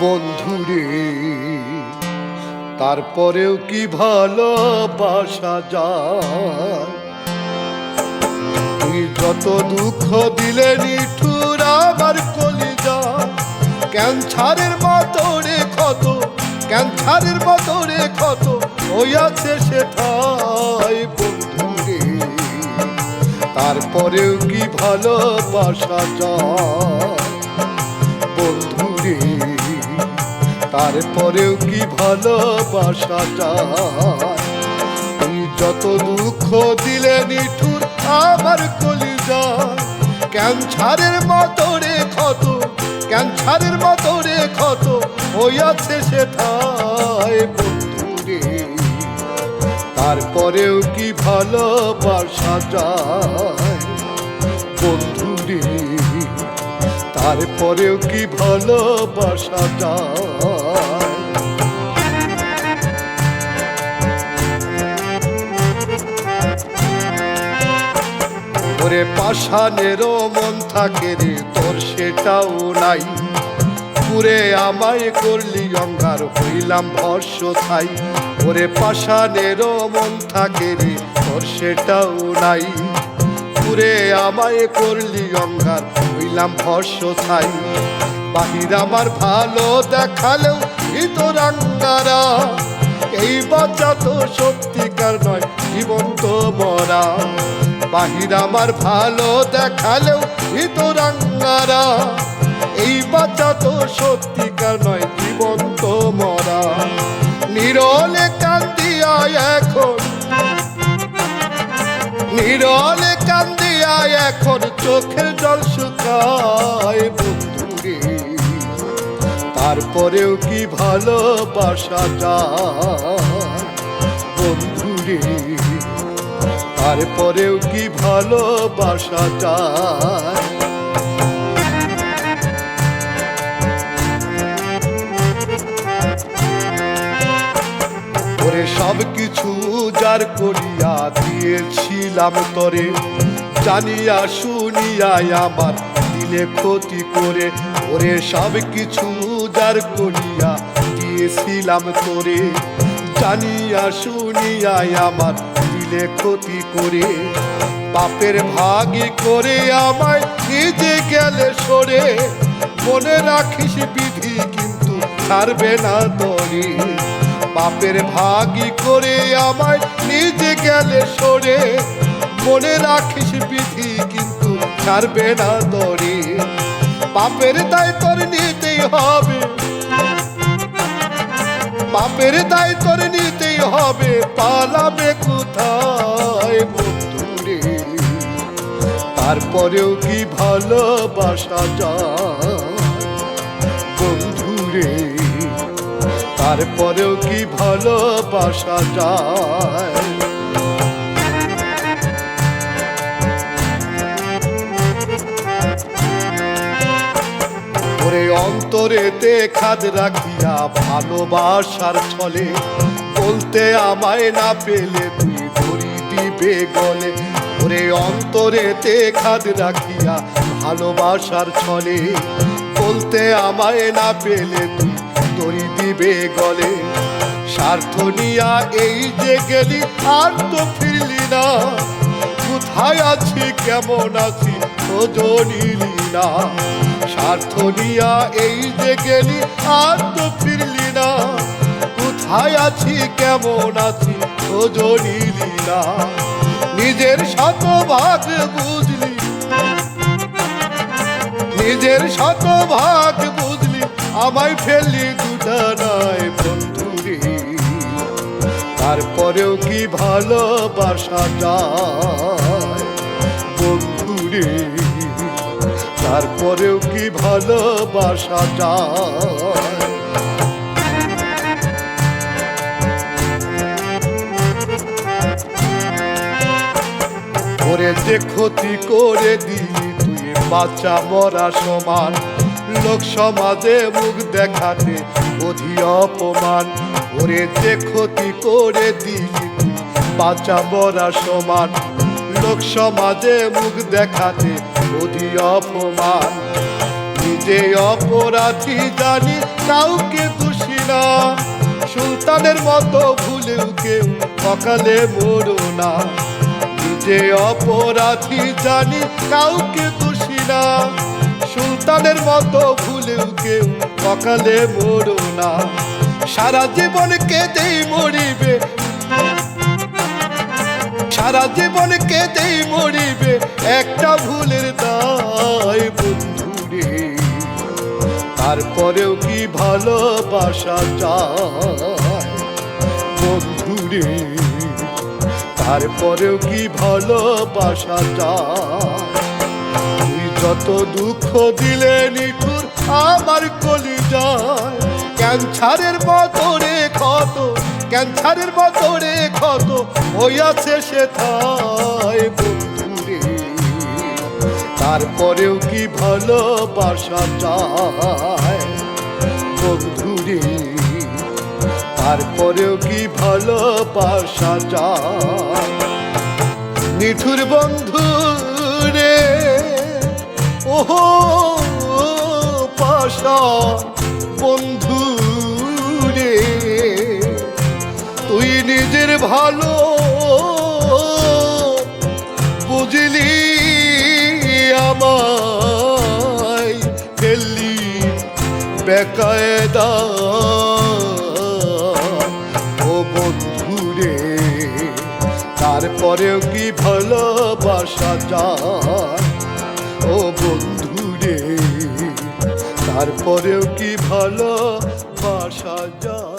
বন্ধুরে, তারপরেও কি ভালোবাসা যায়? তুই যত দুঃখ দিলে নিঠুর আমার কলিজা। ক্যান্সারের মতরে ক্ষত ক্যান্সারের মতরে ক্ষত ওই আছে সেটাই বন্ধুরে। তারপরেও কি ভালোবাসা যায় বন্ধুরে? তারপরেও কি ভালোবাসা যায় তুই যত দুঃখ দিলে নিঠুর আমার কলিজা। ক্যান্সারের মতরে ক্ষত ক্যান্সারের মতরে ক্ষত হইয়াছে সেটাই বন্ধুরে। তারপরেও কি ভালোবাসা যায় বন্ধুরে, তারপরেও কি ভালোবাসা যায় ওরে পাষাণেরও মন থাকে রে, তোর সেটাও নাই। পুরে আমায় করলি অঙ্গার, হইলাম ভস্য থাই ওরে, পাষাণেরও মন থাকে রে, তোর সেটাও নাই। পুরে আমায় করলি অঙ্গার, হইলাম ভস্য থাই বাহির আমার ভালো দেখালেও ভিতর আঙ্গারা এই বাচ্চা তো সত্যিকার নয় জীবন তো মরা। বাহির আমার ভালো দেখালেও ভিতর আঙ্গারা এই বাচ্চা তো সত্যিকার নয় জীবন তো মরা। নিরলে কান্দিয়া এখন। নিরলে কান্দিয়া এখন, চোখের জল শুকায় বন্ধুরে তারপরেও কি ভালোবাসা যায় বন্ধুরে, তারপরেও কি ভালোবাসা যায় ওরে সব কিছু যার করিয়া দিয়েছিলাম তরে, জানিয়া শুনিয়া আমার দিলে ক্ষতি করে। ওরে সব কিছু যার করিয়া দিয়েছিলাম তোরে। জানিয়া শুনিয়া আমার দিলে ক্ষতি করে। বাপের ভাগি করে আমায় নিজে গেলে সরে। মনে রাখিস বিধি কিন্তু ছাড়বে না তরে। বাপের ভাগি করে আমায় নিজে গেলে সরে। মনে রাখিস বিধি কিন্তু ছাড়বে না দরে বাপের দায় তোর নিতেই হবে। বাপের দায় তোর নিতেই হবে, পালাবে কোথায় বন্ধুরে? তারপরেও কি ভালোবাসা যা বন্ধুরে? তারপরেও কি ভালোবাসা যায় অন্তরেতে খাদ রাখিয়া ভালোবাসার ছলে, বলতে আমায় না পেলে তুই ধরি দিবে গলে। ওরে অন্তরেতে খাদ রাখিয়া ভালোবাসার ছলে, বলতে আমায় না পেলে তুই দড়ি দিবে গলে। স্বার্থ নিয়া এই যে গেলি আর তো ফিরলি না, কোথায় আছি, কেমন আছি নিলি না। স্বার্থ নিয়া এই যে গেলি আর তো ফিরলি না। কোথায় আছি, কেমন আছি তো নিলি না। নিজের শতভাগ বুঝলি। নিজের শতভাগ বুঝলি, আমায় ফেললি দুটা নয় বন্ধুরে। তারপরেও কি ভালোবাসা যায় তারপরেও কি ভালোবাসা যায় ওরে যে ক্ষতি করে দিলি তুই বাচ্চা মরা সমান। লোক সমাজে মুখ দেখাতে অধি অপমান। ওরে যে ক্ষতি করে দিলি বাচ্চা মরা সমান। লোক সমাজে মুখ দেখাতে অধি অপমান। নিজে অপরাধী জানি কাউকে দোষী না। সুলতানের মতো ভুলেও কেউ সকালে মরো না। নিজে অপরাধী জানি কাউকে দোষী না। সুলতানের মতো ভুলেও কেউ সকালে মরো না। সারা জীবন কেঁদেই মরিবে সারা জীবন কেঁদেই মরিবে। একটা ভুলের দায় বন্ধুরে। তারপরেও কি ভালোবাসা যায় বন্ধুরে? তারপরেও কি ভালোবাসা যায় তুই যত দুঃখ দিলে নিঠুর আমার কলি যায় ক্যান্সারের মতরে ক্ষত ক্যান্সারের মতরে ক্ষত হইয়াছে সে থায় বন্ধুরে তারপরেও কি ভালোবাসা চায় বন্ধুরে? তারপরেও কি ভালোবাসা চায়? নিঠুর বন্ধু রে ওহো, পাশা বন্ধু। ভালো বুঝলি আমায় ফেললি বেকায়দা। ও বন্ধুরে, তারপরেও কি ভালোবাসা যায়? ও বন্ধুরে, তারপরেও কি ভালোবাসা যায়?